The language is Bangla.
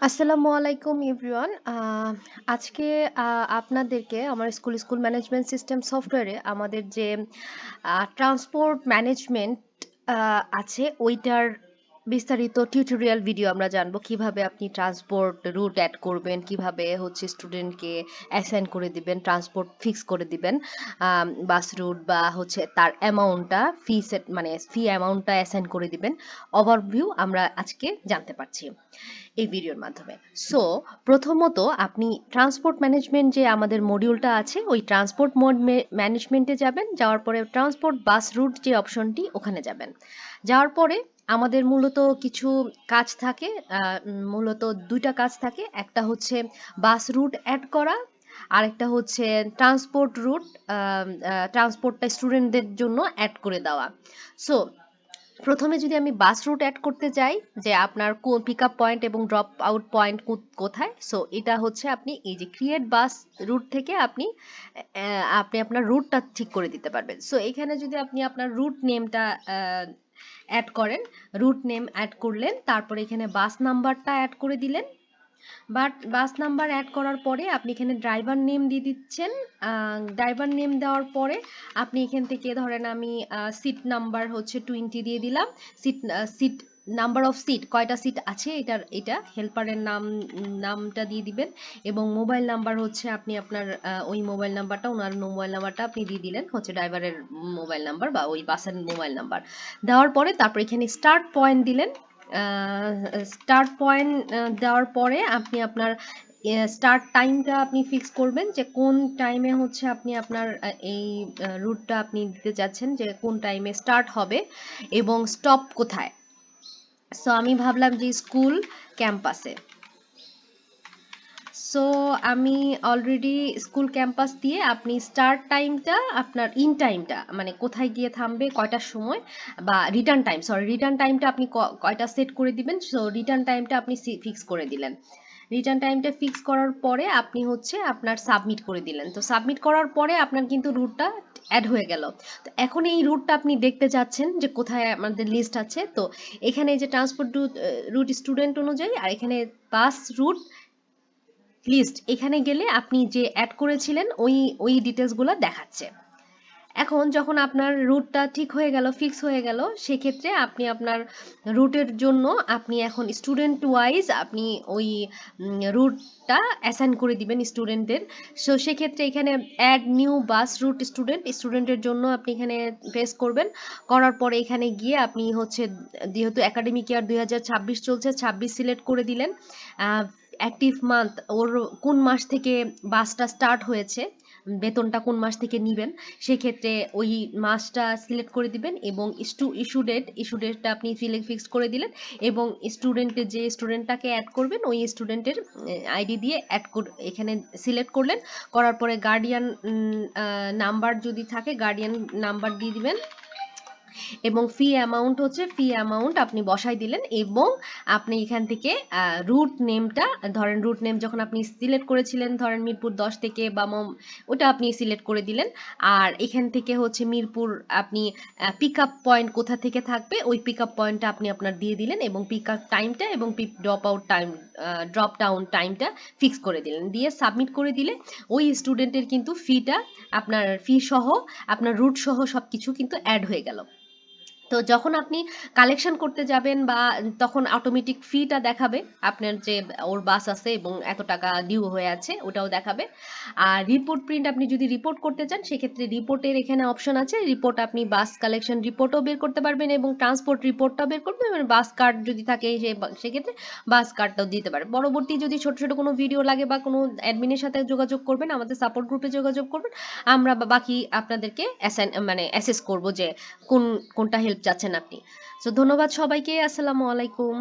আসসালামু আলাইকুম এভরিওয়ান। আজকে আহ, আপনাদেরকে আমার স্কুল স্কুল ম্যানেজমেন্ট সিস্টেম সফটওয়্যারে আমাদের যে ট্রান্সপোর্ট ম্যানেজমেন্ট আছে ওইটার বিস্তারিত টিউটোরিয়াল ভিডিও আমরা জানব। কীভাবে আপনি ট্রান্সপোর্ট রুট অ্যাড করবেন কীভাবে হচ্ছে স্টুডেন্টকে অ্যাসাইন করে দিবেন ট্রান্সপোর্ট ফিক্স করে দিবেন বাস রুট বা হচ্ছে তার অ্যামাউন্টটা ফি সেট মানে ফি অ্যামাউন্টটা অ্যাসাইন করে দিবেন। ওভারভিউ আমরা আজকে জানতে পারছি। এই ভিডিওর মাধ্যমে। সো প্রথমত আপনি ট্রান্সপোর্ট ম্যানেজমেন্ট যে আমাদের মডিউলটা আছে, ওই ট্রান্সপোর্ট মোড ম্যানেজমেন্টে যাবেন, যাওয়ার পরে ট্রান্সপোর্ট বাস রুট যে অপশনটি ওখানে যাবেন। যাওয়ার পরে আমাদের মূলত কিছু কাজ থাকে মূলত দুইটা কাজ থাকে। একটা হচ্ছে বাস রুট অ্যাড করা, আরেকটা হচ্ছে ট্রান্সপোর্ট রুট ট্রান্সপোর্টটা স্টুডেন্টদের জন্য অ্যাড করে দেওয়া। সো প্রথমে যদি আমি বাস রুট অ্যাড করতে চাই যে আপনার পিক আপ পয়েন্ট এবং ড্রপ আউট পয়েন্ট কোথায়? সো এটা হচ্ছে আপনি এই যে ক্রিয়েট বাস রুট থেকে আপনি আপনি আপনার রুটটা ঠিক করে দিতে পারবেন। সো এখানে যদি আপনি আপনার রুট নেমটা অ্যাড করেন রুট নেম অ্যাড করলেন, তারপরে এখানে বাস নাম্বারটা অ্যাড করে দিলেন বাট বাস নাম্বার অ্যাড করার পরে আপনি এখানে ড্রাইভার নেম দিয়ে দিচ্ছেন। ড্রাইভার নেম দেওয়ার পরে আপনি এখান থেকে ধরেন আমি সিট নাম্বার হচ্ছে টোয়েন্টি দিয়ে দিলাম। Seat seat number of seat কয়টা সিট আছে এটার, এটা হেল্পারের নাম, নামটা দিয়ে দিবেন এবং মোবাইল নাম্বার হচ্ছে আপনি আপনার ওই মোবাইল নাম্বারটা ওনার মোবাইল নাম্বারটা আপনি দিয়ে দিলেন হচ্ছে ড্রাইভারের মোবাইল নাম্বার বা ওই বাসের মোবাইল নাম্বার দেওয়ার পরে তারপর এখানে স্টার্ট পয়েন্ট দিলেন। স্টার্ট পয়েন্ট দেওয়ার পরে আপনি আপনার স্টার্ট টাইমটা আপনি ফিক্স করবেন যে কোন টাইমে হচ্ছে আপনি আপনার এই রুটটা আপনি দিতে যাচ্ছেন যে কোন টাইমে স্টার্ট হবে এবং স্টপ কোথায়। সো আমি ভাবলাম যে স্কুল ক্যাম্পাসে সো আমি অলরেডি স্কুল ক্যাম্পাস দিয়ে আপনি স্টার্ট টাইমটা আপনার ইন টাইমটা মানে কোথায় গিয়ে থামবে, কয়টার সময়, বা রিটার্ন টাইম সরি রিটার্ন টাইমটা আপনি কয়টা সেট করে দিবেন সো রিটার্ন টাইমটা আপনি ফিক্স করে দিলেন। রিটার্ন টাইমটা ফিক্স করার পরে আপনি হচ্ছে আপনার সাবমিট করে দিলেন। তো সাবমিট করার পরে আপনার কিন্তু রুটটা অ্যাড হয়ে গেল। তো এখন এই রুটটা আপনি দেখতে চাচ্ছেন যে কোথায় আমাদের লিস্ট আছে। তো এখানে যে ট্রান্সপোর্ট রুট স্টুডেন্ট অনুযায়ী, আর এখানে বাস রুট লিস্ট এখানে গেলে আপনি যে অ্যাড করেছিলেন, ওই ওই ডিটেলসগুলো দেখাচ্ছে। এখন যখন আপনার রুটটা ঠিক হয়ে গেল ফিক্স হয়ে গেল, সেক্ষেত্রে আপনি আপনার রুটের জন্য আপনি এখন স্টুডেন্ট ওয়াইজ আপনি ওই রুটটা অ্যাসাইন করে দিবেন স্টুডেন্টদের সো সেক্ষেত্রে এখানে add new bus route student স্টুডেন্টের জন্য আপনি এখানে প্রেস করবেন। করার পরে এখানে গিয়ে আপনি হচ্ছে, যেহেতু একাডেমিক ইয়ার দুই হাজার ছাব্বিশ চলছে, ছাব্বিশ সিলেক্ট করে দিলেন। অ্যাক্টিভ মান্থ ওর কোন মাস থেকে বাসটা স্টার্ট হয়েছে, বেতনটা কোন মাস থেকে নিবেন, সেক্ষেত্রে ওই মাসটা সিলেক্ট করে দিবেন এবং ইস্যু ইস্যু ডেট ইস্যু ডেটটা আপনি সিলেক্ট ফিক্স করে দিলেন এবং স্টুডেন্টের যে স্টুডেন্টটাকে অ্যাড করবেন, ওই স্টুডেন্টের আইডি দিয়ে অ্যাড এখানে সিলেক্ট করলেন, করার পরে গার্ডিয়ান নাম্বার যদি থাকে গার্ডিয়ান নাম্বার দিয়ে দিবেন। এবং ফি অ্যামাউন্ট হচ্ছে ফি অ্যামাউন্ট আপনি বসাই দিলেন এবং আপনি এখান থেকে রুট নেমটা ধরেন রুট নেম যখন আপনি সিলেক্ট করেছিলেন, ধরেন মিরপুর দশ থেকে বা ওটা আপনি সিলেক্ট করে দিলেন। আর এখান থেকে হচ্ছে মিরপুর আপনি পিক আপ পয়েন্ট কোথা থেকে থাকবে, ওই পিক আপ পয়েন্টটা আপনি আপনার দিয়ে দিলেন এবং পিক আপ টাইমটা এবং pick drop out time drop down টাইমটা ফিক্স করে দিলেন। দিয়ে সাবমিট করে দিলে ওই স্টুডেন্টের কিন্তু ফিটা আপনার ফি সহ, আপনার রুট সহ সবকিছু কিন্তু অ্যাড হয়ে গেল। তো যখন আপনি কালেকশন করতে যাবেন বা তখন অটোমেটিক ফিটা দেখাবে, আপনার যে ওর বাস আছে এবং এত টাকা ডিউ হয়ে আছে, ওটাও দেখাবে। আর রিপোর্ট প্রিন্ট আপনি যদি রিপোর্ট করতে চান, সেক্ষেত্রে রিপোর্টের এখানে অপশন আছে। রিপোর্ট আপনি বাস কালেকশন রিপোর্টও বের করতে পারবেন এবং ট্রান্সপোর্ট রিপোর্টটাও বের করবেন। এবং বাস কার্ড যদি থাকে সেক্ষেত্রে বাস কার্ডটাও দিতে পারে পরবর্তী যদি ছোট ছোট কোনো ভিডিও লাগে বা কোনো অ্যাডমিনের সাথে যোগাযোগ করবেন, আমাদের সাপোর্ট গ্রুপে যোগাযোগ করবেন। আমরা বাকি আপনাদেরকে অ্যাসাইন মানে অ্যাসেস করব যে কোন, কোনটা হেল্প চাচ্ছেন আপনি। তো ধন্যবাদ সবাইকে আসসালামু আলাইকুম।